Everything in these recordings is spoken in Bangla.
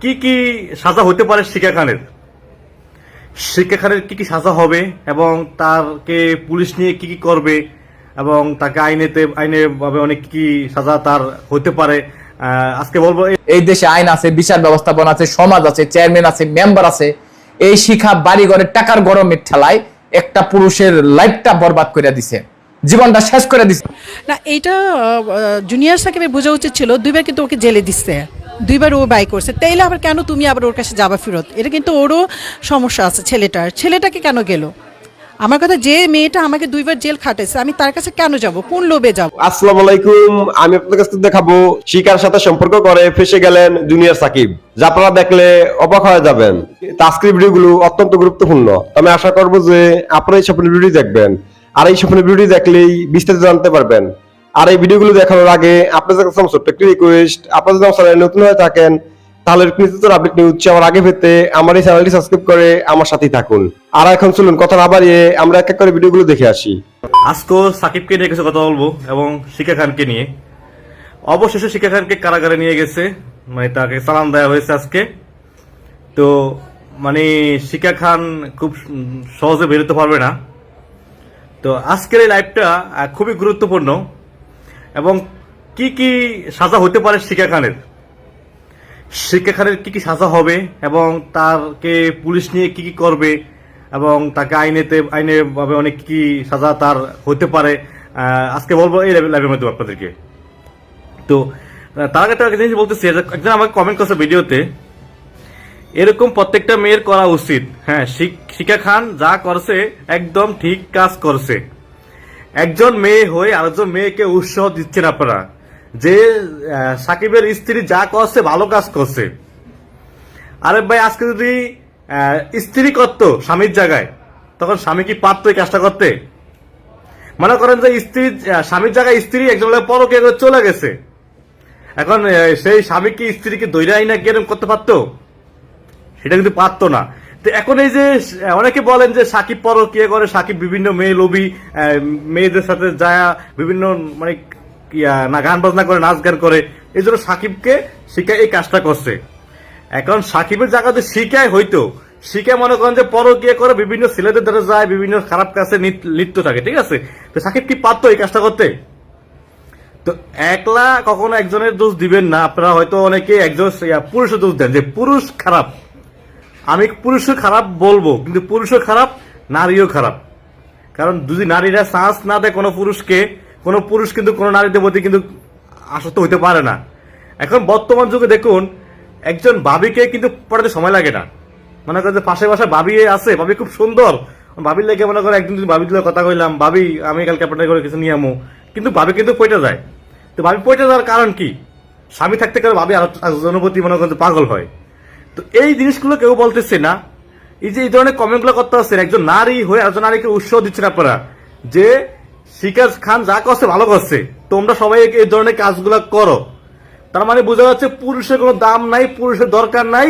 কি কি সাজা হতে পারে শিকা খানের? শিকা খানের কি কি সাজা হবে এবং তারকে পুলিশ নিয়ে কি কি করবে এবং তাকে আইনেতে আইনে ভাবে অনেক কি সাজা তার হতে পারে আজকে বলব এই- দেশে আইন আছে বিচার ব্যবস্থাপনা আছে সমাজ আছে চেয়ারম্যান আছে মেম্বার আছে। এই শিখা বাড়িঘরের টাকার গরমের ঠেলায় একটা পুরুষের লাইফটা বরবাদ করে দিছে। জীবনটা শেষ করে দিছে। না এইটা জুনিয়র সাকিবের বোঝা উচিত ছিল দুইবার কিন্তু ওকে জেলে দিচ্ছে দুইবার ও বাই করছে। তাইলে আবার কেন তুমি আবার ওর কাছে যাবা ফেরত? এটা কিন্তু ওরও সমস্যা আছে ছেলেটার। ছেলেটাকে কেন গেল? আমার কথা যে মেয়েটা আমাকে দুইবার জেল খাটাইছে, আমি তার কাছে কেন যাব? কোন লোভে যাব? আসসালামু আলাইকুম। আমি আপনাদের কাছে দেখাবো, শিকার সাথে সম্পর্ক করে ফেসে গেলেন জুনিয়র সাকিব। যা আপনারা দেখলে অবাক হয়ে যাবেন। তাস্ক্রিপ ভিডিওগুলো অত্যন্ত গুরুত্বপূর্ণ। আমি আশা করব যে আপনারা এই স্বপ্নের ভিডিও দেখবেন। আর এই স্বপ্নের ভিডিও দেখলেই বিস্তারিত জানতে পারবেন। আর এই ভিডিওগুলো দেখানোর আগে আপনাদের কাছে আমার ছোট্ট একটি রিকোয়েস্ট আপনারা যদি আমার চ্যানেলে নতুন হয়ে থাকেন, তাহলে নিত্য আপডেট নিউজ আমার আগে পেতে আমার এই চ্যানেলটি সাবস্ক্রাইব করে আমার সাথেই থাকুন। আর এখন চলুন, কথা না বাড়িয়ে আমরা এক এক করে ভিডিওগুলো দেখে আসি। আজকেও সাকিবকে নিয়ে কিছু কথা বলব এবং শিকা খানকে নিয়ে। অবশেষে শিকা খানকে কারাগারে নিয়ে গেছে মানে তাকে সালাম দেওয়া হয়েছে আজকে। তো মানে শিকা খান খুব সহজে বেরোতে পারবে না। তো আজকের এই লাইভটা খুবই গুরুত্বপূর্ণ। এবং কি কি সাজা হতে পারে শিকা খানের? শিকা খানের কি কি সাজা হবে এবং তারকে পুলিশ নিয়ে কি কি করবে এবং তাকে আইনেতে আইনে ভাবে অনেক কি সাজা তার হতে পারে আজকে বলব এই লাইভের মাধ্যমে আপনাদেরকে। তো তার আগে একটা জিনিস বলতেছি একজন আমাকে কমেন্ট করছে ভিডিওতে, এরকম প্রত্যেকটা মেয়ের করা উচিত। হ্যাঁ শিকা খান যা করছে, একদম ঠিক কাজ করছে। একজন মেয়ে হয়ে আরেকজন মেয়েকে উৎসাহ দিচ্ছেন আপনারা। যে সাকিবের স্ত্রী যা করছে, ভালো কাজ করছে। আরে ভাই, আজকে যদি স্ত্রী করত স্বামীর জায়গায়, তখন স্বামী কি পারতো এই কাজটা করতে? মনে করেন যে স্ত্রী স্বামীর জায়গায় স্ত্রী একজন পরকে চলে গেছে। এখন সেই স্বামী কি স্ত্রীকে দৈরা আইনা কি এরকম করতে পারতো? সেটা কিন্তু পারতো না। এখন এই যে অনেকে বলেন যে সাকিব পরকিয়া করে সাকিব বিভিন্ন মেয়ে আহ, মেয়েদের সাথে যায় বিভিন্ন মানে না গান বাজনা করে নাচ গান করে এই জন্য সাকিবকে শিখায় এই কাজটা করছে। এখন সাকিবের জায়গাতে শিখায় হইতো শিখে মনে করেন যে পরকিয়া করে বিভিন্ন ছেলেদের দ্বারা যায় বিভিন্ন খারাপ কাছে লিপ্ত থাকে ঠিক আছে? তো সাকিব কি পারতো এই কাজটা করতে? তো একলা কখনো একজনের দোষ দিবেন না। আপনারা হয়তো অনেকে একজন পুরুষের দোষ দেন যে পুরুষ খারাপ। আমি পুরুষও খারাপ বলব, কিন্তু পুরুষও খারাপ, নারীও খারাপ। কারণ যদি নারীরা সাহস না দেয় কোনো পুরুষকে, কোনো পুরুষ কিন্তু, কোনো নারীদের প্রতি কিন্তু আসক্ত হইতে পারে না। এখন বর্তমান যুগে দেখুন, একজন ভাবিকে কিন্তু পড়াতে সময় লাগে না। মনে করেন যে পাশে পাশে ভাবি আছে ভাবি খুব সুন্দর। ভাবির লেগে মনে করে একদিন যদি লগে কথা কইলাম ভাবি আমি কালকে আপনার করে কিছু নিয়ে আমো। কিন্তু ভাবি কিন্তু পয়টা যায়। তো ভাবি পয়টা যাওয়ার কারণ কি? স্বামী থাকতে গেলে ভাবি আরেকজনের প্রতি মনে করেন পাগল হয়। তো এই জিনিসগুলো কেউ বলতেছে না। এই যে এই ধরনের কমেন্টগুলো করতে হচ্ছেন একজন নারী হয়ে একজন নারীকে উৎসাহ দিচ্ছেন আপনারা, যে শিকাজ খান যা করছে ভালো করছে, তোমরা সবাই এই ধরনের কাজগুলো করো। তার মানে বোঝা যাচ্ছে পুরুষের কোনো দাম নাই, পুরুষের দরকার নাই,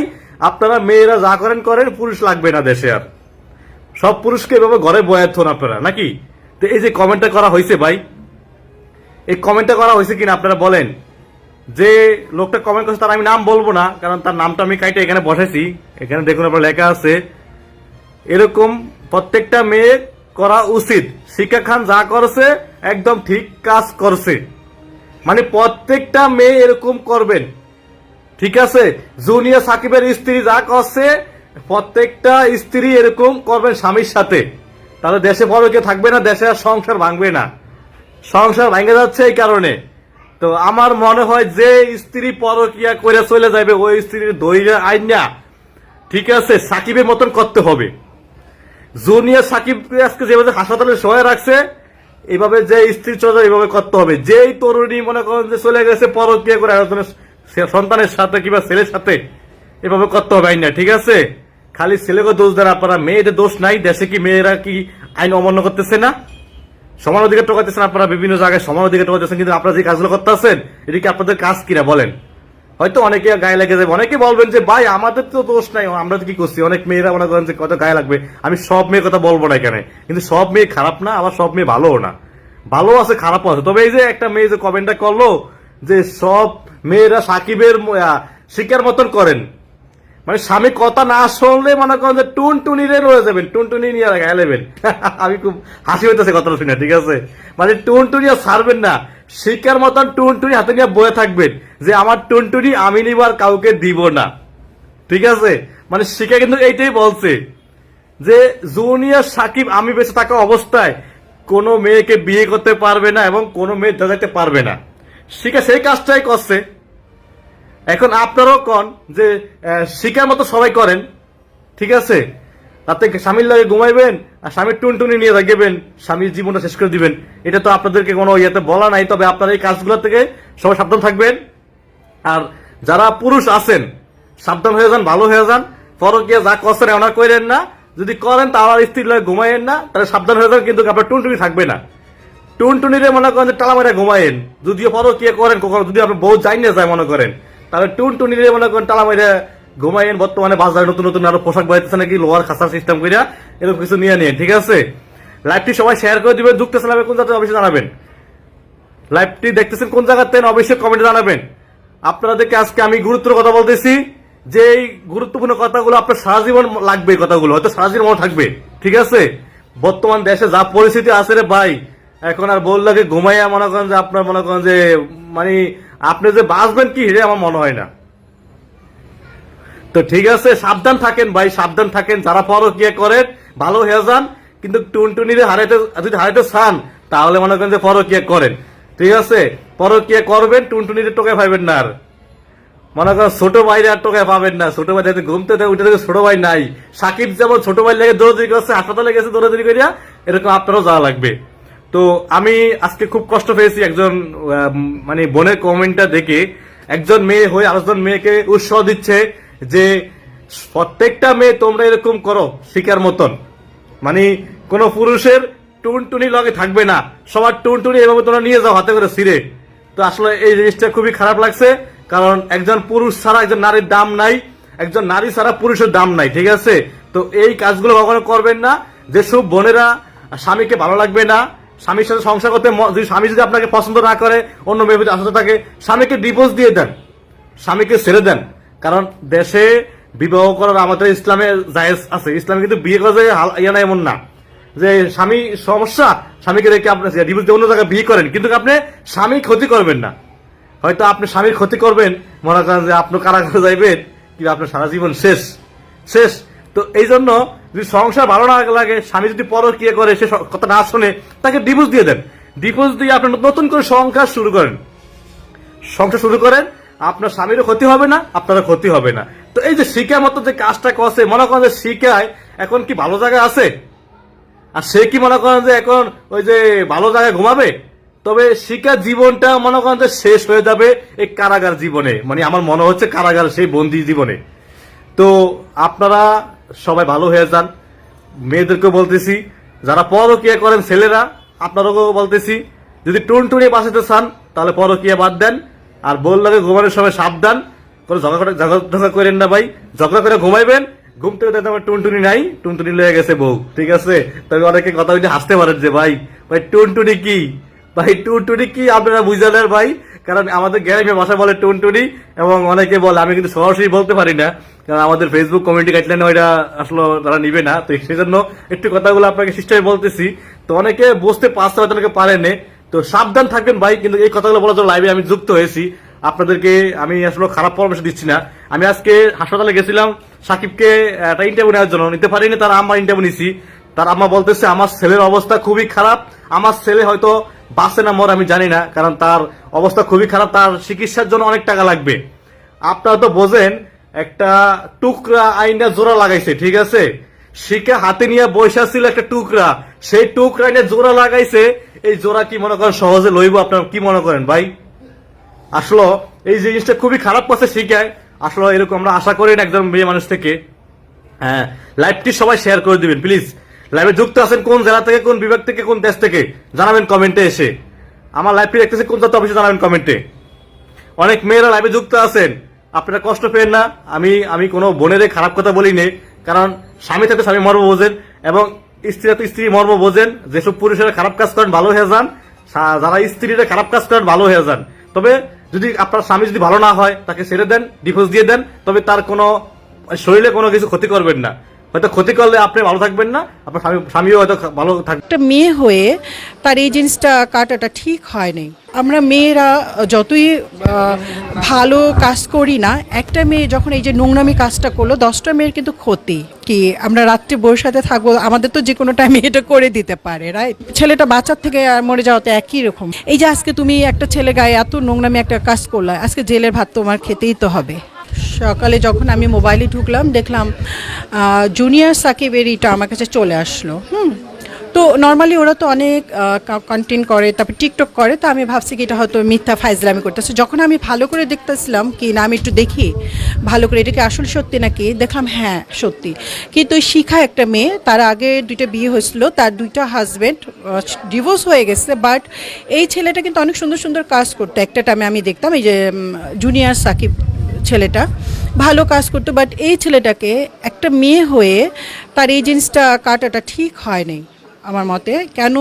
আপনারা মেয়েরা যা করেন করেন, পুরুষ লাগবে না দেশে আর। সব পুরুষকে এভাবে ঘরে বয়াত হন আপনারা, নাকি? তো এই যে কমেন্টটা করা হয়েছে ভাই, এই কমেন্টটা করা হয়েছে কিনা আপনারা বলেন। যে লোকটা কমেন্ট করছে তার আমি নাম বলব না, কারণ তার নামটা আমি কাইটে এখানে বসাইছি। এখানে দেখুন আপনার লেখা আছে, এরকম প্রত্যেকটা মেয়ে করা উচিত। শিক্ষা খান যা করছে, একদম ঠিক কাজ করছে। মানে প্রত্যেকটা মেয়ে এরকম করবেন। ঠিক আছে? জুনিয়র সাকিবের স্ত্রী যা করছে, প্রত্যেকটা স্ত্রী এরকম করবেন স্বামীর সাথে। তাহলে দেশে বড় কেউ থাকবে না, দেশে আর সংসার ভাঙবে না। সংসার ভেঙে যাচ্ছে এই কারণে। তো আমার মনে হয় যে স্ত্রী পরকিয়া করে চলে যাবে, ওই স্ত্রীর দৈর্য আইন। না ঠিক আছে, সাকিবের মতন করতে হবে। জুনিয়র সাকিবকে আজকে যেভাবে হাসপাতালে সহায় রাখছে এইভাবে যে স্ত্রী চলে এইভাবে করতে হবে। যেই তরুণী মনে করেন যে চলে গেছে পরকিয়া করে, একজনের সন্তানের সাথে কিংবা ছেলের সাথে, এভাবে করতে হবে আইন না ঠিক আছে? খালি ছেলেকে দোষ দেন আপনারা, মেয়েদের দোষ নাই, দেশে কি মেয়েরা কি আইন অমান্য করতেছে না? সমান অধিকার টোকাতেছেন আপনারা বিভিন্ন জায়গায়, সমান অধিকার টোকাতেছেন কিন্তু আপনারা যে কাজগুলো করতে আছেন এটা কি আপনাদের কাজ কিনা বলেন? হয়তো অনেকে গায়ে লেগে যাবে। অনেকে বলবেন যে, ভাই, আমাদের তো দোষ নাই, আমরা তো কি করছি? অনেক মেয়েরা মনে করেন যে, কত গায়ে লাগবে? আমি সব মেয়ের কথা বলব না এখানে। কিন্তু সব মেয়ে খারাপ না, আবার সব মেয়ে ভালোও না। ভালো আছে, খারাপও আছে। তবে এই যে একটা মেয়ে যে কমেন্টটা করল যে, সব মেয়েরা সাকিবের শিকার মতন করেন। মানে স্বামী কথা না শুনলে মনে করেন যে টুন টুনিরে রয়ে যাবেন টুন টুনি নিয়ে গেলেবেন আমি খুব হাসি হইতেছে কথাটা শুনে, ঠিক আছে? মানে টুন টুনি আর ছাড়বেন না। শিকার মতন টুন টুনি হাতে নিয়ে বয়ে থাকবেন যে আমার টুন টুনি আমি নিবার কাউকে দিব না। ঠিক আছে? মানে শিকা কিন্তু এইটাই বলছে যে জুনিয়র সাকিব আমি বেঁচে থাকা অবস্থায় কোনো মেয়েকে বিয়ে করতে পারবে না এবং কোনো মেয়ে দেখাতে পারবে না। শিকা সেই কাজটাই করছে। এখন আপনারাও কন যে শিকার মতো সবাই করেন, ঠিক আছে? তাতে স্বামীর লাগে ঘুমাইবেন, আর স্বামীর টুনটুনি নিয়ে রাখবেন স্বামীর জীবনটা শেষ করে দিবেন। এটা তো আপনাদেরকে কোনো ইয়েতে বলা নাই, তবে আপনারা এই কাজগুলো থেকে সবাই সাবধান থাকবেন। আর যারা পুরুষ আছেন, সাবধান হয়ে যান, ভালো হয়ে যান। পরকিয়া যা করছেন ওনা করেন না। যদি করেন তা আমার স্ত্রীর লাগে ঘুমাইয়েন না, তাহলে সাবধান হয়ে যান, কিন্তু আপনার টুনটুনি থাকবে না। টুনটুনিরে মনে করেন টালা মারা ঘুমায়েন যদিও পরকিয়া করেন, কখনো যদি আপনি বউ যাই না যায়, মনে করেন। তাহলে টুনটুনিরে মনে করেন টালা মারা ঘুমাইয়েন, বর্তমানে বাজারে নতুন নতুন আরও পোশাক বাইতেছে নাকি লোয়ার খাসার সিস্টেম করিয়া এরকম কিছু নিয়ে নিন ঠিক আছে? লাইভটি সবাই শেয়ার করে দিবেন, যুক্ত সালামে কোন জায়গায় অবশ্যই জানাবেন। লাইভটি দেখতেছেন কোন জায়গাতে অবশ্যই কমেন্টে জানাবেন। আপনাদেরকে আজকে আমি গুরুত্বের কথা বলতেছি, যে এই গুরুত্বপূর্ণ কথাগুলো আপনার সারা জীবন লাগবে এই কথাগুলো, হয়তো সারা জীবন থাকবে, ঠিক আছে? বর্তমান দেশে যা পরিস্থিতি আছে রে ভাই, এখন আর বল লাগে, ঘুমাইয়া মনে করেন যে আপনার মনে করেন যে মানে আপনি যে বাঁচবেন কি রে আমার মনে হয় না। তো ঠিক আছে, সাবধান থাকেন ভাই, সাবধান থাকেন। যারা পরকিয়া করেন, ভালো হয়ে যান। কিন্তু টুনটুনিরে হারাইতে যদি হারাইতে চান তাহলে মনে করেন যে পরকিয়া করেন। ঠিক আছে? পরকিয়া করবেন, টুনটুনিরে টোকায় পাইবেন না আর। মনে করেন ছোট ভাইরে আর টোকায় পাবেন না। ছোট ভাই যাতে ঘুমতে দেয়, উঠে দেখে ছোট ভাই নাই। সাকিব যেমন ছোট ভাই লেগে দৌড়াদৌড়ি করছে, হাসপাতালে গেছে দৌড়াদৌড়ি করিয়া, এরকম আপনারও যাওয়া লাগবে। তো আমি আজকে খুব কষ্ট পেয়েছি একজন মানে বোনের কমেন্টটা দেখে। একজন মেয়ে হয়ে আরেকজন মেয়েকে উৎসাহ দিচ্ছে যে, প্রত্যেকটা মেয়ে তোমরা এরকম করো, শিকার মতন। মানে কোন পুরুষের টুনটুনি লগে থাকবে না। সবার টুনটুনি এভাবে তোমরা নিয়ে যাও হাতে করে সিরে তো আসলে এই জিনিসটা খুবই খারাপ লাগছে, কারণ একজন পুরুষ ছাড়া একজন নারীর দাম নাই, একজন নারী ছাড়া পুরুষের দাম নাই, ঠিক আছে? তো এই কাজগুলো কখনো করবেন না। যেসব বোনেরা স্বামীকে ভালো লাগবে না স্বামীর সাথে সংসার করতে যদি স্বামী যদি আপনাকে পছন্দ না করে, অন্য মেয়ে যদি আসতে থাকে, স্বামীকে ডিভোর্স দিয়ে দেন। স্বামীকে ছেড়ে দেন। কারণ দেশে বিবাহ করার আমাদের ইসলামে জায়েজ আছে। ইসলামে কিন্তু বিয়ে করা যায় ইয়ে না এমন না। যে স্বামী সমস্যা, স্বামীকে রেখে আপনি ডিভোর্স দিয়ে অন্য জায়গায় বিয়ে করেন, কিন্তু আপনি স্বামী ক্ষতি করবেন না। হয়তো আপনি স্বামীর ক্ষতি করবেন, মনে করেন যে আপনি কারাগারে যাইবেন, কিন্তু আপনার সারা জীবন শেষ। শেষ। তো এই জন্য যদি সংসার ভালো না লাগে, স্বামী যদি পরকিয়া করে, সে কথা না শুনে, তাকে ডিভোর্স দিয়ে দেন। ডিভোর্স দিয়ে আপনি নতুন করে সংসার শুরু করেন। সংসার শুরু করেন, আপনার স্বামীরও ক্ষতি হবে না, আপনারও ক্ষতি হবে না। তো এই যে শিকার মতো যে কাজটা করছে, মনে করেন যে শিকায় এখন কি ভালো জায়গা আছে? আর সে কি মনে করেন যে এখন ওই যে ভালো জায়গায় ঘুমাবে? তবে শিকার জীবনটা মনে করেন যে শেষ হয়ে যাবে এই কারাগার জীবনে। মানে আমার মনে হচ্ছে কারাগার সেই বন্দি জীবনে। তো আপনারা সবাই ভালো হয়ে যান। মেয়েদেরকে বলতেছি, যারা পরকিয়া করেন ছেলেরা, আপনাদেরকেও বলতেছি, যদি টুনটুনি বাঁচাতে চান, তাহলে পরকিয়া বাদ দেন। আর বল লাগে ঘুমানোর সময় সাবধান করে ঝগড়া ঝগড়া করেন না ভাই। ঝগড়া করে ঘুমাইবেন, ঘুম থেকে দেখতে আমার টুনটুনি নাই, টুনটুনি লয়ে গেছে বউ, ঠিক আছে? তবে অনেকে কথা বলতে হাসতে পারেন যে, ভাই ভাই, টুনটুনি কি? ভাই, টুনটুনি কি আপনারা বুঝালেন ভাই? কারণ আমাদের গ্রামে ভাষা বলে টুনটুনি এবং অনেকে বলে, আমি কিন্তু সরাসরি বলতে পারি না। কারণ আমাদের ফেসবুক কমিউনিটি গাইডলাইন ওইটা আসলে তারা নিবে না। তো সেই জন্য একটু কথাগুলো আপনাকে সিস্টেমে বলতেছি। তো অনেকে বুঝতে পারছে হয়তো অনেকে পারেনি তো সাবধান থাকবেন ভাই, কিন্তু এই কথাগুলো বলার জন্য লাইভে আমি যুক্ত হয়েছি। আপনাদেরকে আমি আসলে খারাপ পরামর্শ দিচ্ছি না। আমি আজকে হাসপাতালে গেছিলাম, সাকিবকে একটা ইন্টারভিউ নেওয়ার জন্য। নিতে পারিনি, তার আমার ইন্টারভিউ নিছি। তার আম্মা বলতেছে, আমার ছেলের অবস্থা খুবই খারাপ। আমার ছেলে হয়তো বাঁচে না, মর, আমি জানি না। কারণ তার অবস্থা খুবই খারাপ, তার চিকিৎসার জন্য অনেক টাকা লাগবে। আপনারা তো বোঝেন, একটা টুকরা আইনটা জোড়া লাগাইছে, ঠিক আছে? শিখে হাতে নিয়ে বৈশা ছিল একটা টুকরা। সেই টুকরা নিয়ে জোড়া লাগাইছে, এই জোড়া কি মনে করেন সহজে লইব, আপনার কি মনে করেন ভাই? আসলে, এই জিনিসটা খুবই খারাপ করছে শিখায়। আসলে, এরকম আমরা আশা করি না একজন মেয়ে মানুষ থেকে। হ্যাঁ লাইভটি সবাই শেয়ার করে দিবেন, প্লিজ। লাইভে যুক্ত আছেন কোন জেলা থেকে, কোন বিভাগ থেকে, কোন দেশ থেকে? জানাবেন কমেন্টে এসে। আমার লাইভটি দেখতেছে কোন জাতীয় অফিসে জানাবেন কমেন্টে। অনেক মেয়েরা লাইভে যুক্ত আছেন। আপনারা কষ্ট পেন না। আমি আমি কোনো বোনেরে খারাপ কথা বলি নে কারণ স্বামী থেকে স্বামী মর্ম বোঝেন এবং স্ত্রীরা তো স্ত্রী মর্ম বোঝেন। যেসব পুরুষেরা খারাপ কাজ করেন, ভালো হয়ে যান। যারা স্ত্রীরা খারাপ কাজ করেন, ভালো হয়ে যান। তবে যদি আপনার স্বামী যদি ভালো না হয়, তাকে ছেড়ে দেন ডিভোর্স দিয়ে দেন, তবে তার কোনো শরীরে কোনো কিছু ক্ষতি করবেন না। হয়তো ক্ষতি করলে আপনি ভালো থাকবেন না, আপনার স্বামী স্বামীও হয়তো ভালো থাকবে একটা মেয়ে হয়ে তার এই জিনিসটা কাটাটা ঠিক হয়নি আমরা মেয়েরা যতই ভালো কাজ করি না, একটা মেয়ে যখন এই যে নোংরামি কাজটা করল, দশটা মেয়ের কিন্তু ক্ষতি কি আমরা রাত্রে বউর সাথে থাকব, আমাদের তো যে কোনো টাইমে এটা করে দিতে পারে রাইট ছেলেটা বাচ্চার থেকে মরে যাওয়াতে একই রকম। এই যে আজকে তুমি একটা ছেলে গায়ে এত নোংরামি একটা কাজ করলে, আজকে জেলের ভাত তোমার খেতেই তো হবে। সকালে যখন আমি মোবাইলে ঢুকলাম, দেখলাম জুনিয়র সাকিবের এটা আমার কাছে চলে আসলো। হুম? তো নর্মালি ওরা তো অনেক কন্টেন্ট করে, তারপর টিকটক করে, তো আমি ভাবছি কি এটা হয়তো মিথ্যা ফাইজলামি করতেছে। যখন আমি ভালো করে দেখতেছিলাম, কি না আমি একটু দেখি, ভালো করে, এটা কি আসল সত্যি নাকি? দেখলাম হ্যাঁ সত্যি। কিন্তু শিখা একটা মেয়ে, তার আগে দুইটা বিয়ে হয়েছিল, তার দুইটা হাজব্যান্ড ডিভোর্স হয়ে গেছে বাট এই ছেলেটা কিন্তু অনেক সুন্দর সুন্দর কাজ করতো। একটা টাইমে আমি দেখতাম, এই যে জুনিয়র সাকিব ছেলেটা, ভালো কাজ করতো বাট এই ছেলেটাকে একটা মেয়ে হয়ে তার এই জিনিসটা কাটাটা ঠিক হয়নি আমার মতে। কেন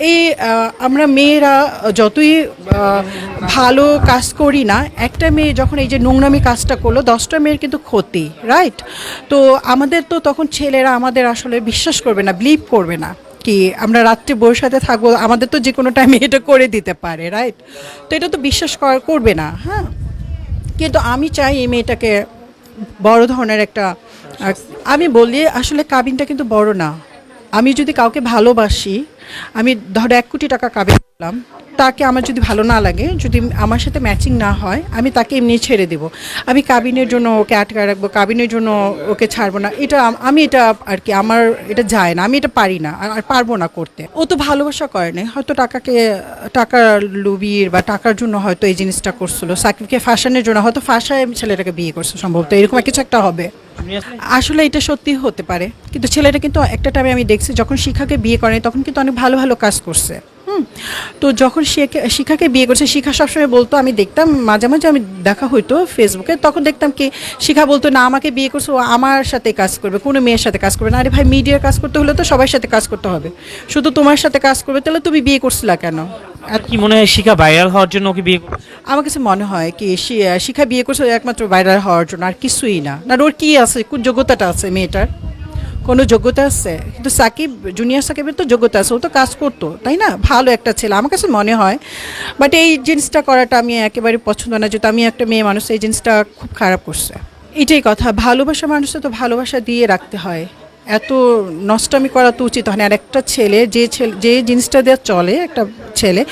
এই আমরা মেয়েরা যতই ভালো কাজ করি না, একটা মেয়ে যখন এই যে নোংরামি কাজটা করল, দশটা মেয়ের কিন্তু ক্ষতি রাইট তো আমাদের তো তখন ছেলেরা আমাদের আসলে বিশ্বাস করবে না বিলিভ করবে না কি আমরা রাত্রে বউর সাথে থাকব, আমাদের তো যে কোনো টাইমে এটা করে দিতে পারে রাইট তো এটা তো বিশ্বাস কর- করবে না হ্যাঁ? কিন্তু আমি চাই এই মেয়েটাকে বড় ধরনের একটা আমি বলি, আসলে কাবিনটা কিন্তু বড় না। আমি যদি কাউকে ভালোবাসি, আমি ধরো এক কোটি টাকা কাবিন করলাম তাকে আমার যদি ভালো না লাগে, যদি আমার সাথে ম্যাচিং না হয়, আমি তাকে এমনি ছেড়ে দেব। আমি কাবিনের জন্য ওকে আটকে রাখব কাবিনের জন্য ওকে ছাড়বো না। এটা আমি এটা আর কি, আমার এটা যায় না, আমি এটা পারি না, আর পারব না করতে। ও তো ভালোবাসা করে না হয়তো টাকাকে টাকার লুবির বা টাকার জন্য হয়তো এই জিনিসটা করছিল, সাকিবকে ফাঁসানোর জন্য, হয়তো ফাঁসায় ছেলেটাকে বিয়ে করছে সম্ভবত, এরকম কিছু একটা হবে। আসলে এটা সত্যি হতে পারে, কিন্তু ছেলেটা কিন্তু একটা টাইমে আমি দেখছি, যখন শিখাকে বিয়ে করে তখন কিন্তু অনেক ভালো ভালো কাজ করছে। তো যখন শিখাকে বিয়ে করছে শিখা সবসময় বলতো আমি দেখতাম মাঝে মাঝে আমি দেখা হইতো ফেসবুকে তখন দেখতাম কি শিখা বলতো না আমাকে বিয়ে করছে ও আমার সাথে কাজ করবে কোনো মেয়ের সাথে কাজ করবে না। আরে ভাই মিডিয়ার কাজ করতে হলে তো সবার সাথে কাজ করতে হবে। শুধু তোমার সাথে কাজ করবে তাহলে তুমি বিয়ে করছিলা কেন? কি মনে হয় শিখা ভাইরাল হওয়ার জন্য ওকে বিয়ে আমার কাছে মনে হয় কি শিখা বিয়ে করছে একমাত্র ভাইরাল হওয়ার জন্য আর কিছুই না। না ওর কি আছে কোন যোগ্যতাটা আছে মেয়েটার? কোনো যোগ্যতা আছে? কিন্তু সাকিব জুনিয়র সাকিবের তো যোগ্যতা আছে, ও তো কাজ করতো, তাই না? ভালো একটা ছেলে, আমার কাছে মনে হয়। বাট এই জিনিসটা করাটা আমি একেবারে পছন্দ না, যেহেতু আমি একটা মেয়ে মানুষ, এই জিনিসটা খুব খারাপ করছে। এটাই কথা, ভালোবাসা মানুষকে তো ভালোবাসা দিয়ে রাখতে হয়। এত নষ্টমি করা তো উচিত হয় আর একটা ছেলে, যে ছেলে, যে জিনিসটা দেওয়া চলে, একটা ছেলে,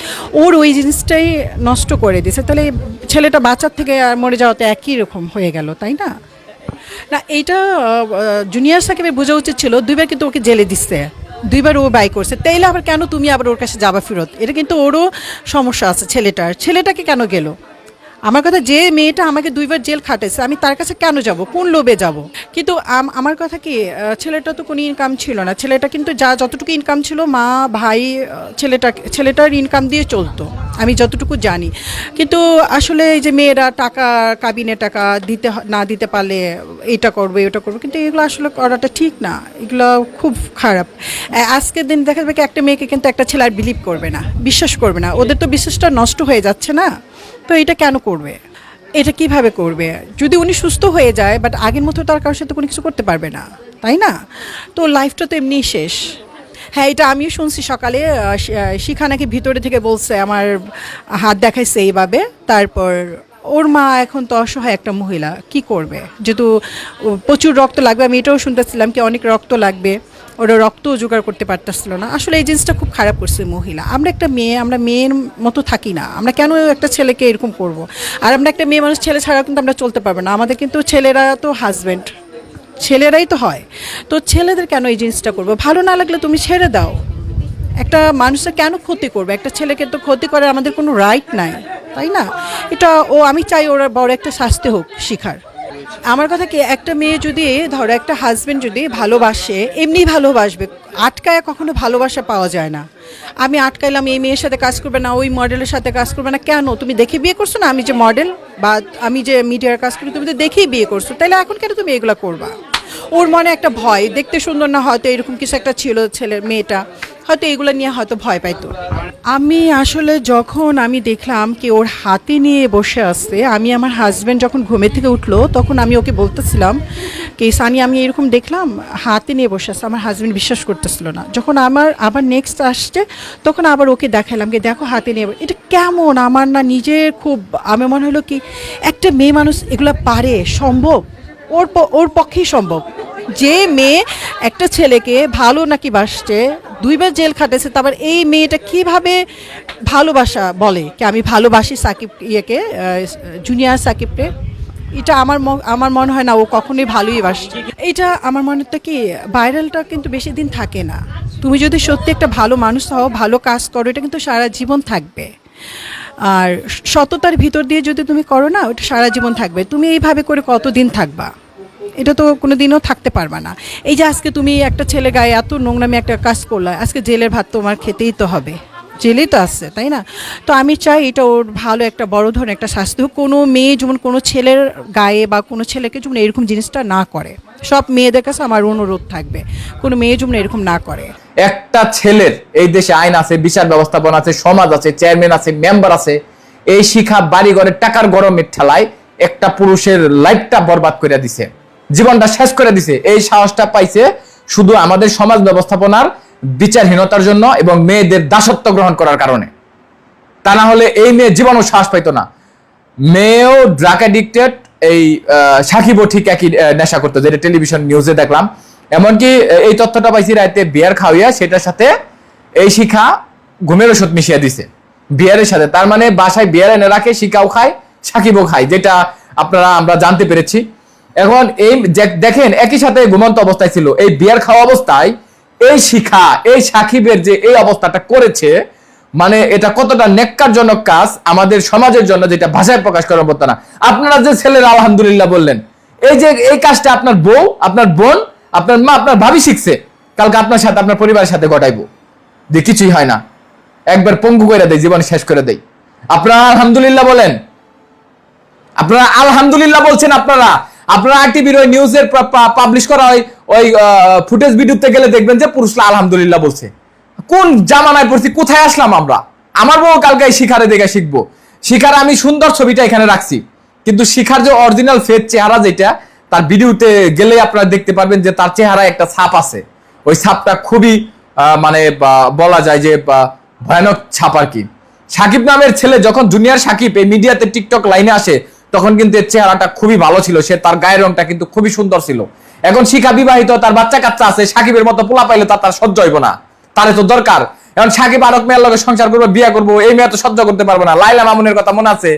ওর ওই জিনিসটাই নষ্ট করে দিয়েছে। তাহলে ছেলেটা বাচ্চার থেকে আর মরে যাওয়াতে একই রকম হয়ে গেল, তাই না? না, এইটা জুনিয়র সাকিবের বোঝা উচিত ছিল, দুইবার কিন্তু ওকে জেলে দিচ্ছে দুইবার ও বাই করছে। তাইলে আবার কেন তুমি আবার ওর কাছে যাবা ফেরত? এটা কিন্তু ওরও সমস্যা আছে ছেলেটার। ছেলেটাকে কেন গেল? আমার কথা যে মেয়েটা আমাকে দুইবার জেল খাটেছে আমি তার কাছে কেন যাব? কোন লোভে যাব? কিন্তু আমার কথা কি ছেলেটা তো কোনো ইনকাম ছিল না। ছেলেটা কিন্তু যা যতটুকু ইনকাম ছিল, মা, ভাই ছেলেটা, ছেলেটার ইনকাম দিয়ে চলতো। আমি যতটুকু জানি। কিন্তু আসলে এই যে মেয়েরা টাকা, কাবিনে টাকা দিতে না দিতে পারলে এটা করবে, ওটা করবে, কিন্তু এগুলো আসলে করাটা ঠিক না। এগুলো খুব খারাপ। আজকের দিন দেখা যাবে কি, একটা মেয়েকে কিন্তু একটা ছেলে আর বিলিভ করবে না, বিশ্বাস করবে না। ওদের তো বিশ্বাসটা নষ্ট হয়ে যাচ্ছে না? তো এটা কেন করবে? এটা কীভাবে করবে? যদি উনি সুস্থ হয়ে যায় বাট আগের মতো তার কারোর সাথে কোনো কিছু করতে পারবে না, তাই না? তো লাইফটা তো এমনিই শেষ। হ্যাঁ এটা আমিও শুনছি সকালে শিখা নাকি ভিতরে থেকে বলছে, আমার হাত দেখাইছে এইভাবে। তারপর ওর মা এখন তো অসহায় একটা মহিলা, কি করবে? যেহেতু প্রচুর রক্ত লাগবে, আমি এটাও শুনতেছিলাম কি অনেক রক্ত লাগবে। ওরা রক্ত জোগাড় করতে পারতেছিল না। আসলে এই জিনিসটা খুব খারাপ করছে মহিলা। আমরা একটা মেয়ে, আমরা মেয়ের মতো থাকি না। আমরা কেন একটা ছেলেকে এরকম করব? আর আমরা একটা মেয়ে মানুষ, ছেলে ছাড়া কিন্তু আমরা চলতে পারব না। আমাদের কিন্তু ছেলেরা তো হাজব্যান্ড ছেলেরাই তো হয়। তো ছেলেদের কেন এই জিনিসটা করব? ভালো না লাগলে তুমি ছেড়ে দাও। একটা মানুষের কেন ক্ষতি করবে? একটা ছেলেকে তো ক্ষতি করার আমাদের কোনো রাইট নাই। তাই না? এটা ও, আমি চাই ওরা বড় একটা শাস্তি হোক, শিখার। আমার কথা কি, একটা মেয়ে যদি, ধরো একটা হাজব্যান্ড যদি ভালোবাসে, এমনি ভালোবাসবে, আটকায় কখনো ভালোবাসা পাওয়া যায় না। আমি আটকাইলাম, এই মেয়ের সাথে কাজ করবে না, ওই মডেলের সাথে কাজ করবে না, কেন? তুমি দেখে বিয়ে করছ না আমি যে মডেল বা আমি যে মিডিয়ার কাজ করি, তুমি তো দেখেই বিয়ে করছ, তাহলে এখন কেন তুমি এগুলো করবা? ওর মনে একটা ভয়, দেখতে সুন্দর না, হয়তো এরকম কিছু একটা ছিল ছেলের মেয়েটা, হয়তো এগুলো নিয়ে হয়তো ভয় পাইতো। আমি আসলে যখন আমি দেখলাম কি ওর হাতে নিয়ে বসে আসছে আমি আমার হাজব্যান্ড যখন ঘুমে থেকে উঠল, তখন আমি ওকে বলতেছিলাম কি, সানি, আমি এরকম দেখলাম, হাতে নিয়ে বসে আছে, আমার হাজব্যান্ড বিশ্বাস করতেছিল না। যখন আমার, আবার নেক্সট আসছে, তখন আবার ওকে দেখালাম কি, দেখো হাতে নিয়ে এটা কেমন, আমার না নিজের খুব আমার মনে হলো কি, একটা মেয়ে মানুষ এগুলো পারে, সম্ভব? ওর ওর পক্ষেই সম্ভব। যে মেয়ে একটা ছেলেকে ভালো নাকি বাসছে দুইবার জেল খাটেছে, তারপর এই মেয়েটা কীভাবে ভালোবাসা বলে? কি আমি ভালোবাসি সাকিব ইয়েকে জুনিয়র সাকিবকে? এটা আমার আমার মনে হয় না, ও কখনোই ভালোই বাসছে। এটা আমার মনে তো কি, ভাইরালটা কিন্তু বেশি দিন থাকে না। তুমি যদি সত্যি একটা ভালো মানুষ হও, ভালো কাজ করো, এটা কিন্তু সারা জীবন থাকবে। আর সততার ভিতর দিয়ে যদি তুমি করো না, ওটা সারা জীবন থাকবে। তুমি এইভাবে করে কতদিন থাকবা? এটা তো কোনো দিনও থাকতে পারবে না। এই যে আজকে তুমি একটা ছেলে গায়ে এত নোংরামি একটা কাজ করলা, আজকে জেলের ভাত তোমার খেতেই তো হবে। জেলেই তো আসছে তাই না? তো আমি চাই এটা ওর ভালো একটা বড় ধরনের একটা শাস্তি কোনো মেয়ে যেমন কোনো ছেলের গায়ে বা কোনো ছেলেকে যেমন এরকম জিনিসটা না করে, সব মেয়েদের কাছে আমার অনুরোধ থাকবে, কোনো মেয়ে যেমন এরকম না করে। একটা ছেলের এই দেশে আইন আছে, বিচার ব্যবস্থাপনা আছে, সমাজ আছে, চেয়ারম্যান আছে, মেম্বার আছে, এই শিখা বাড়িঘরের টাকার গরমের ঠেলায় একটা পুরুষের লাইফটা বরবাদ করে দিছে, জীবনটা শেষ করে দিছে, এই সাহসটা পাইছে শুধু আমাদের সমাজ ব্যবস্থাপনার বিচারহীনতার জন্য এবং মেয়েদের দাসত্ব গ্রহণ করার কারণে। তা না হলে এই মেয়ে জীবনও শ্বাস পাইতো না। মেয়েও ড্রাগ অ্যাডিক্টেড এই সাকিবও ঠিক একই নেশা করতো, যেটা টেলিভিশন নিউজে দেখলাম। এমনকি এই তথ্যটা পাইছি রাতে বিয়ার খাওয়াইয়া, সেটার সাথে এই শিখা ঘুমের ওষুধ মিশিয়ে দিছে। বিয়ারের সাথে, তার মানে বাসায় বিয়ার এনে রাখে, শিখাও খায়, সাকিবও খায়, যেটা আপনারা, আমরা জানতে পেরেছি। এখন এই দেখেন, একই সাথে ঘুমন্ত অবস্থায় ছিল। এই বিয়ার খাওয়া অবস্থায় এই শিখা, এই সাকিবের যে এই অবস্থাটা করেছে মানে এটা কতটা নেককারজনক কাজ আমাদের সমাজের জন্য যেটা ভাষায় প্রকাশ করার মতো না। আপনারা যে ছেলেরা আলহামদুলিল্লাহ বললেন, এই যে এই কাজটা আপনার বউ, আপনার বোন, আপনার মা, আপনার ভাবি শিখছে, কালকে আপনার সাথে, আপনার পরিবারের সাথে ঘটাইবো যে কিছুই হয় না। একবার পঙ্গু করে দেয় জীবন শেষ করে দেয় আপনারা আলহামদুলিল্লাহ বলেন। আপনারা আলহামদুলিল্লাহ বলছেন আপনারা। আপনারা টিভির ওই নিউজের পাবলিশ করা ওই ওই ফুটেজ ভিডিওতে গেলে দেখবেন যে পুরুষরা আলহামদুলিল্লাহ বলছে। কোন জামানায় পড়ছি, কোথায় আসলাম আমরা? আমার বউ কালকে শিখারে দেখে শিখব। শিখার আমি সুন্দর ছবিটা এখানে রাখছি। কিন্তু শিখার যে অরিজিনাল ফেস চেহারা যেটা, তার ভিডিওতে গেলে আপনারা দেখতে পারবেন যে তার চেহারায় একটা ছাপ আছে। ওই ছাপটা খুবই মানে বলা যায় যে ভয়ানক ছাপ আর কি। সাকিব নামের ছেলে যখন জুনিয়র সাকিব এই মিডিয়াতে টিকটক লাইনে আসে তখন কিন্তু এর চেহারাটা খুবই ভালো ছিল, সে তার গায়ের রংটা কিন্তু খুবই সুন্দর ছিল। এখন শিখা বিবাহিত, তার বাচ্চা কাচ্চা আছে, সাকিবের মতো পোলা পাইলে তার তার সহ্য হইব না। তারে তো দরকার। এখন সাকিব আরক মেয়ের লগে সংসার করব, বিয়ে করব, এই মেয়ে তো সহ্য করতে পারব না। লাইলা মামুনের কথা মনে আছে?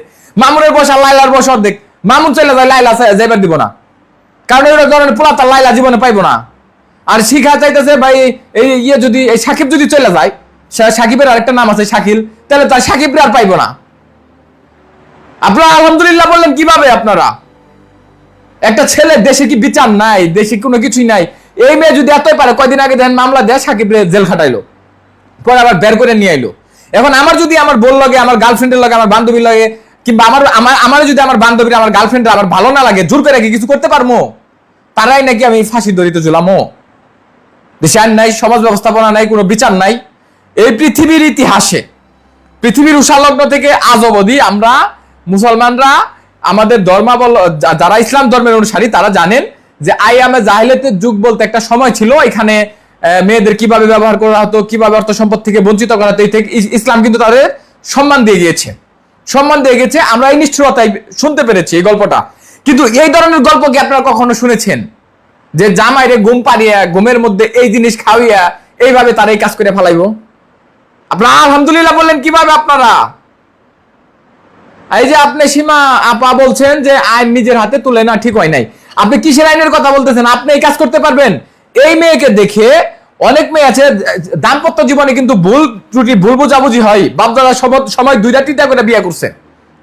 মামুনের বসা লাইলার বসা অর্ধেক। মামুন চলে যায় লাইলা যাইবার দিব না। কারণ এই ধরনের পোলা তার লাইলা জীবনে পাইবো না। আর শিখা চাইতেছে, ভাই, এই ইয়ে যদি এই সাকিব যদি চলে যায় সাকিবের আরেকটা নাম আছে শাকিল, তাহলে তার সাকিবরে আর পাইবো না। আপনারা আলহামদুলিল্লাহ বললেন, কীভাবে আপনারা? একটা ছেলে, দেশে কি বিচার নাই? দেশে কোনো কিছুই নাই। এই মেয়ে যদি এতই পারে, কয়দিন আগে দেন মামলা দেয় সাকিবরে জেল খাটাইলো। পরে আবার বের করে নিয়ে আইলো। এখন আমার যদি আমার বোন লাগে, আমার গার্লফ্রেন্ডের লাগে, আমার বান্ধবীর লাগে, কিংবা আমার আমার আমার যদি আমার বান্ধবীর, আমার গার্লফ্রেন্ড আমার ভালো না লাগে, জোর করে কিছু করতে পারব তারাই নাকি আমি ফাঁসি দড়িতে ঝুলামো? দেশে আইন নাই, সমাজ ব্যবস্থাপনা নাই, কোনো বিচার নাই। এই পৃথিবীর ইতিহাসে, পৃথিবীর উষালগ্ন থেকে আজ অবধি আমরা মুসলমানরা আমাদের ধর্মাবল যারা ইসলাম ধর্মের অনুসারী, তারা জানেন যে আইয়ামে জাহিলিয়াতের যুগ বলতে একটা সময় ছিল। এখানে মেয়েদের কীভাবে ব্যবহার করা হতো, কীভাবে অর্থ সম্পদ থেকে বঞ্চিত করা হতো ইসলাম কিন্তু তাদের সম্মান দিয়ে গিয়েছে। সম্মান দিয়ে গেছে আমরা এই নিষ্ঠুরতাই শুনতে পেরেছি এই গল্পটা। কিন্তু এই ধরনের গল্প কি আপনারা কখনো শুনেছেন? যে জামাইরে ঘুম পাড়িয়া, ঘুমের মধ্যে এই জিনিস খাওয়াইয়া এইভাবে তারা এই কাজ করে ফেলাইবো? আপনারা আলহামদুলিল্লাহ বললেন, কীভাবে আপনারা? এই যে আপনি সীমা আপা বলছেন যে আইন নিজের হাতে তুলে না ঠিক হয় নাই। আপনি কিসের আইনের কথা বলতেছেন? আপনি এই কাজ করতে পারবেন। এই মেয়েকে দেখে অনেক মেয়ে আছে, দাম্পত্য জীবনে কিন্তু ভুল ত্রুটি, ভুল বোঝাবুঝি হয়। বাপদাদা সময় দুইটা তিনটা করে বিয়ে করছে।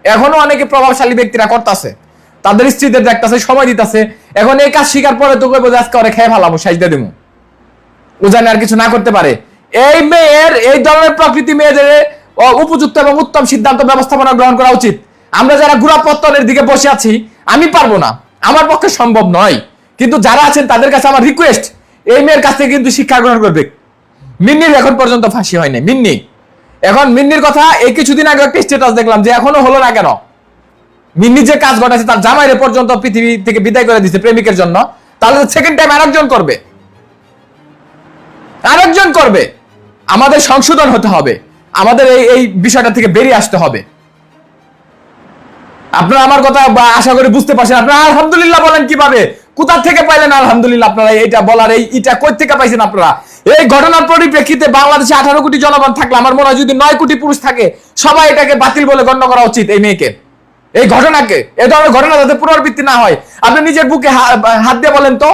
এখনও অনেকে প্রভাবশালী ব্যক্তিরা করতেছে। তাদের স্ত্রীদের দেখতেছে, সময় দিতেছে। এখন এই কাজ শিকার পরে তো কইবো আজকে ওরে খেয়ে ফেলাবো সাইজটা দেবো ও জানে আর কিছু না করতে পারে। এই মেয়ের, এই ধরনের প্রকৃতি মেয়েদের উপযুক্ত এবং উত্তম সিদ্ধান্ত ব্যবস্থাপনা গ্রহণ করা উচিত। আমরা যারা গুড়াপত্তনের দিকে বসে আছি, আমি পারব না। আমার পক্ষে সম্ভব নয়। কিন্তু যারা আছেন, তাদের কাছে আমার রিকোয়েস্ট এই মেয়ের কাছ থেকে কিন্তু শিক্ষা গ্রহণ করবে। মিন্নির এখন পর্যন্ত ফাঁসি হয়নি। মিন্নি, এখন মিন্নির কথা এই কিছুদিন আগে একটা স্ট্যাটাস দেখলাম যে এখনও হলো না কেন? মিন্নি যে কাজ ঘটাচ্ছে তার জামাইরে পর্যন্ত পৃথিবী থেকে বিদায় করে দিচ্ছে প্রেমিকের জন্য। তাহলে সেকেন্ড টাইম আরেকজন করবে। আরেকজন করবে। আমাদের সংশোধন হতে হবে। আমাদের এই এই বিষয়টা থেকে বেরিয়ে আসতে হবে। আপনারা আমার কথা আশা করি বুঝতে পারছেন। আপনারা আলহামদুলিল্লাহ বলেন কীভাবে? কোথা থেকে পাইলেন আলহামদুলিল্লাহ আপনারা এইটা বলার এই এটা কই থেকে পাইছেন আপনারা? এই ঘটনার পরিপ্রেক্ষিতে বাংলাদেশে আঠারো কোটি জনগণ থাকলে, আমার মনে হয় যদি নয় কোটি পুরুষ থাকে, সবাই এটাকে বাতিল বলে গণ্য করা উচিত এই মেয়েকে। এই ঘটনাকে, এই ধরনের ঘটনা যাতে পুনরাবৃত্তি না হয়। আপনি নিজের বুকে হাত দিয়ে বলেন তো,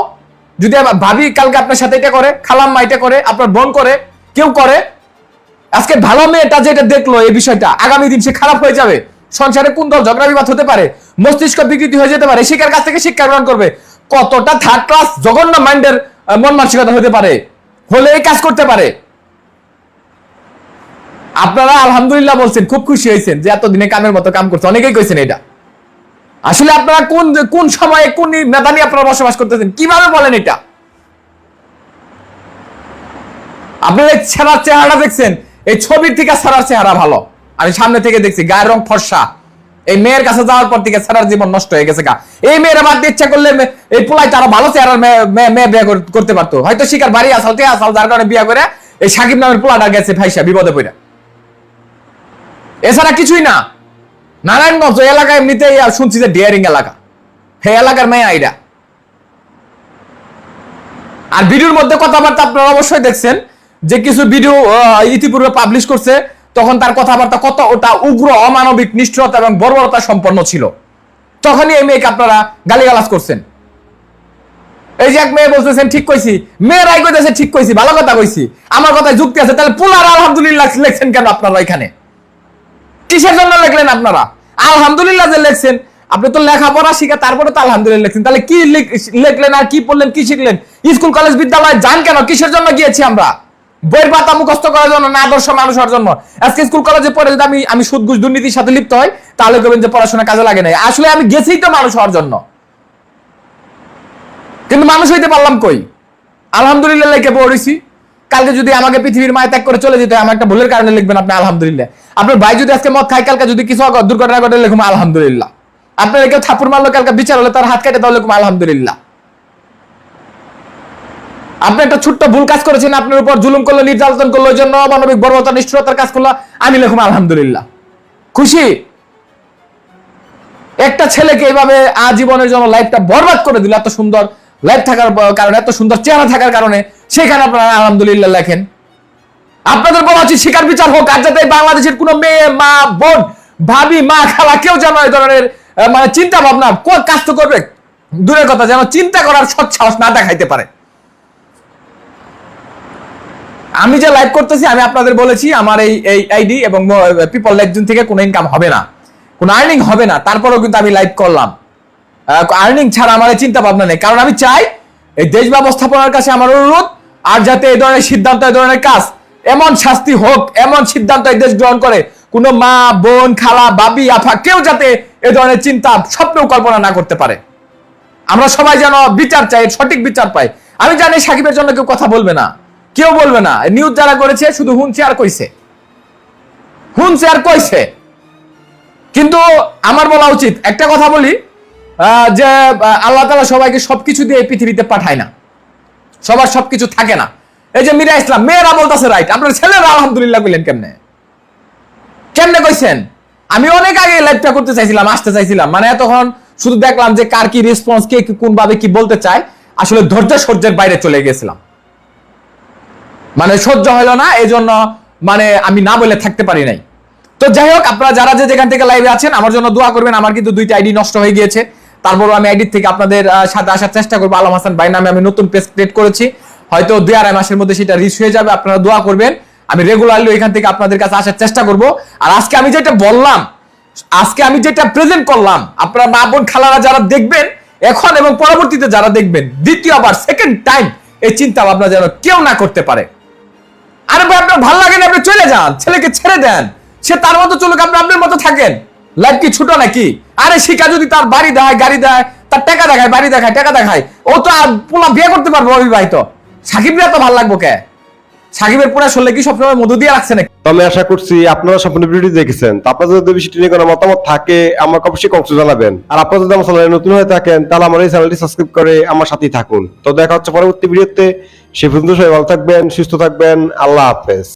যদি ভাবি কালকে আপনার সাথে এটা করে, খালাম্মা এটা করে, আপনার বোন করে, কেউ করে আজকে ভালো মেয়েটা যেটা দেখল এই বিষয়টা, আগামী দিন সে খারাপ হয়ে যাবে। সংসারে কোন দল ঝগড়া বিবাদ হতে পারে? মস্তিষ্ক বিকৃতি হয়ে যেতে পারে। শিকার কাছ থেকে শিক্ষা গ্রহণ করবে? কতটা থার্ড ক্লাস জঘন্য মাইন্ডের মন মানসিকতা হতে পারে? হলে এই কাজ করতে পারে। আপনারা আলহামদুলিল্লাহ বলছেন, খুব খুশি হয়েছেন যে এতদিনে কামের মতো কাম করছে। অনেকেই কইছেন এটা। আসলে আপনারা কোন কোন সময়ে কোন মেধা নিয়ে আপনারা বসবাস করতেছেন? কীভাবে বলেন এটা? আপনার ছেঁড়ার চেহারা দেখছেন। এই ছবির থেকে ছেঁড়ার চেহারা ভালো। আমি সামনে থেকে দেখছি, গায়ের রং ফর্সা। এই মেয়ের কাছে যাওয়ার পর থেকে ছেঁড়ার জীবন নষ্ট হয়ে গেছে গা। এই মেয়ের বাদ ইচ্ছা করলে এই পোলাই তারা ভালো চেহারার মেয়ে বিয়ে করতে পারতো। হয়তো শিকার বাড়ি আসাল, তে আসাল, যার কারণে বিয়ে করে এই সাকিব নামের পোলাটা গেছে ভাইসা বিপদে পড়ে। এছাড়া কিছুই না। নারায়ণগঞ্জ এলাকায় এমনিতেই আর শুনছি যে ডিয়ারিং এলাকা। হে এলাকার মেয়ে আইডা। আর ভিডিওর মধ্যে কথাবার্তা আপনারা অবশ্যই দেখছেন। যে কিছু ভিডিও ইতিপূর্বে পাবলিশ করছে, তখন তার কথাবার্তা কত, ওটা উগ্র, অমানবিক, নিষ্ঠুরতা এবং বর্বরতা সম্পন্ন ছিল। তখনই এই মেয়েকে আপনারা গালিগালাজ করছেন। এই যে এক মেয়ে বলতেছেন, ঠিক কইছি। মেয়েরাই কইতেছে, ঠিক কইছি। ভালো কথা কইছি। আমার কথায় যুক্তি আছে, তাহলে পুলার আলহামদুলিল্লাহ লেখছেন কেন আপনারা এখানে? কিসের জন্য লিখলেন আপনারা? আলহামদুলিল্লাহ যে লিখছেন, আপনি তো লেখাপড়া শিখে তারপরে তো আলহামদুলিল্লাহ লিখছেন। তাহলে কি লিখ- লিখলেন আর কি পড়লেন, কি শিখলেন? স্কুল, কলেজ, বিদ্যালয় যান কেন? কিসের জন্য গিয়েছি আমরা? বইয়ের পাতা মুখস্থ করার জন্য না আদর্শ মানুষ হওয়ার জন্য। আজকে স্কুল কলেজে পড়ে যদি আমি আমি সুদ ঘুষ দুর্নীতির সাথে লিপ্ত হয় তাহলে করবেন যে পড়াশোনা কাজে লাগে নাই। আসলে আমি গেছি তো মানুষ হওয়ার জন্য। কিন্তু মানুষ হইতে পারলাম কই? আলহামদুলিল্লাহ লিখে পড়েছি কালকে যদি আমাকে পৃথিবীর মায় ত্যাগ করে চলে যেতে হয়, আমার একটা ভুলের কারণে লিখবেন আপনি আলহামদুলিল্লাহ। আপনার ভাই যদি আজকে মদ খায় কালকে যদি কিছু দুর্ঘটনা ঘটে লিখুন আলহামদুলিল্লাহ। আপনার কেউ থাপুর মারলো কালকে বিচার হলে তার হাত কেটে তাহলে আলহামদুলিল্লাহ। আপনি একটা ছোট্ট ভুল কাজ করেছেন, আপনার উপর জুলুম করল, নির্যাতন করল ওই জন্য মানবিক বর্বরতা, নিষ্ঠুরতার কাজ করল। আমি লিখুন আলহামদুলিল্লাহ। খুশি? একটা ছেলেকে এইভাবে আজীবনের জন্য লাইফটা বরবাদ করে দিল, এত সুন্দর লাইফ থাকার কারণে, এত সুন্দর চেহারা থাকার কারণে। সেখানে আপনারা আলহামদুলিল্লাহ লেখেন, আপনাদের বলা উচিত শিকার বিচার হোক, আর যাতে বাংলাদেশের কোনো মেয়ে, মা, বোন, ভাবি, মা, খালা কেউ যেন এই ধরনের মানে চিন্তা ভাবনা কাজ তো করবে। দূরের কথা, যেন চিন্তা করার সৎ সাহস না দেখাইতে পারে। আমি যে লাইভ করতেছি, আমি আপনাদের বলেছি, আমার এই এই আইডি এবং পিপল লেকজন থেকে কোনো ইনকাম হবে না। কোনো আর্নিং হবে না, তারপরেও কিন্তু আমি লাইভ করলাম। আর্নিং ছাড়া আমার চিন্তা ভাবনা নেই। কারণ আমি চাই এই দেশ ব্যবস্থাপনার কাছে আমার অনুরোধ, আর যাতে এই ধরনের সিদ্ধান্ত, এই ধরনের কাজ, এমন শাস্তি হোক, এমন সিদ্ধান্ত এই দেশ গ্রহণ করে, কোনো মা, বোন, খালা বাবি আফা কেউ যাতে এই ধরনের চিন্তা স্বপ্নেও কল্পনা না করতে পারে। আমরা সবাই যেন বিচার চাই, সঠিক বিচার পাই। আমি জানি সাকিবের জন্য কেউ কথা বলবে না। কেউ বলবে না। নিউজ যারা করেছে, শুধু হুনছে আর কইছে। হুনছে আর কইছে। কিন্তু আমার বলা উচিত, একটা কথা বলি যে আল্লাহ তালা সবাইকে সবকিছু দিয়ে পৃথিবীতে পাঠায় না। সবার সবকিছু থাকে না। এই যে মিরা ইসলাম, মেয়েরা বলতেছে রাইট আপনার ছেলেরা আলহামদুলিল্লাহ বললেন কেমনে? কেমনে কইছেন? আমি অনেক আগে লাইভটা করতে চাইছিলাম, আসতে চাইছিলাম। মানে তখন শুধু দেখলাম যে কার কি রেসপন্স কে কি কোন ভাবে কি বলতে চায়। আসলে ধৈর্য সহ্যের বাইরে চলে গেছিলাম। মানে সহ্য হলো না এই জন্য মানে আমি না বলে থাকতে পারি নাই। তো যাই হোক, আপনারা যারা যে যেখান থেকে লাইভে আছেন, আমার জন্য দোয়া করবেন, আমার কিন্তু দুইটা আইডি নষ্ট হয়ে গিয়েছে। তারপরও আমি আইডি থেকে আপনাদের সাথে আসার চেষ্টা করব। আলম হাসান ভাই নামে আমি নতুন পেজ ক্রিয়েট করেছি। হয়তো দুই আড়াই মাসের মধ্যে সেটা রিচ হয়ে যাবে, আপনারা দোয়া করবেন। আমি রেগুলারলি এখান থেকে আপনাদের কাছে আসার চেষ্টা করব। আর আজকে আমি যেটা বললাম, আজকে আমি যেটা প্রেজেন্ট করলাম, আপনারা মা বোন খালারা যারা দেখবেন, এখন এবং পরবর্তীতে যারা দেখবেন, দ্বিতীয়বার সেকেন্ড টাইম এই চিন্তা ভাবনা যেন কেউ না করতে পারে। আরে ভাই, আপনার ভালো লাগে না, আপনি চলে যান, ছেলেকে ছেড়ে দেন। সে তার মতো চলুক, আপনি আপনার মতো থাকেন। লাইফ কি ছোট নাকি? আরে শিকা যদি তার বাড়ি দেয়, গাড়ি দেয়, তার টাকা দেখায়, বাড়ি দেখায়, টাকা দেখায়, ও তো আর পোলা বিয়ে করতে পারব অবিবাহিত। সাকিব তো ভালো লাগবো কে? সাকিবের পুরা শরীরে কি সবসময় মধু দিয়ে রাখছে নাকি? আমি আশা করছি আপনারা সম্পূর্ণ ভিডিওটি দেখেছেন। আপনাদের যদি বিষয়টি নিয়ে কোনো মতামত থাকে, আমাকে অবশ্যই কমেন্টে জানাবেন। আর আপনারা যদি আমার চ্যানেলে নতুন হয়ে থাকেন, তাহলে আমার এই চ্যানেলটি সাবস্ক্রাইব করে আমার সাথেই থাকুন। তো দেখা হচ্ছে পরবর্তী ভিডিওতে। সে পর্যন্ত সবাই ভালো থাকবেন, সুস্থ থাকবেন। আল্লাহ হাফেজ।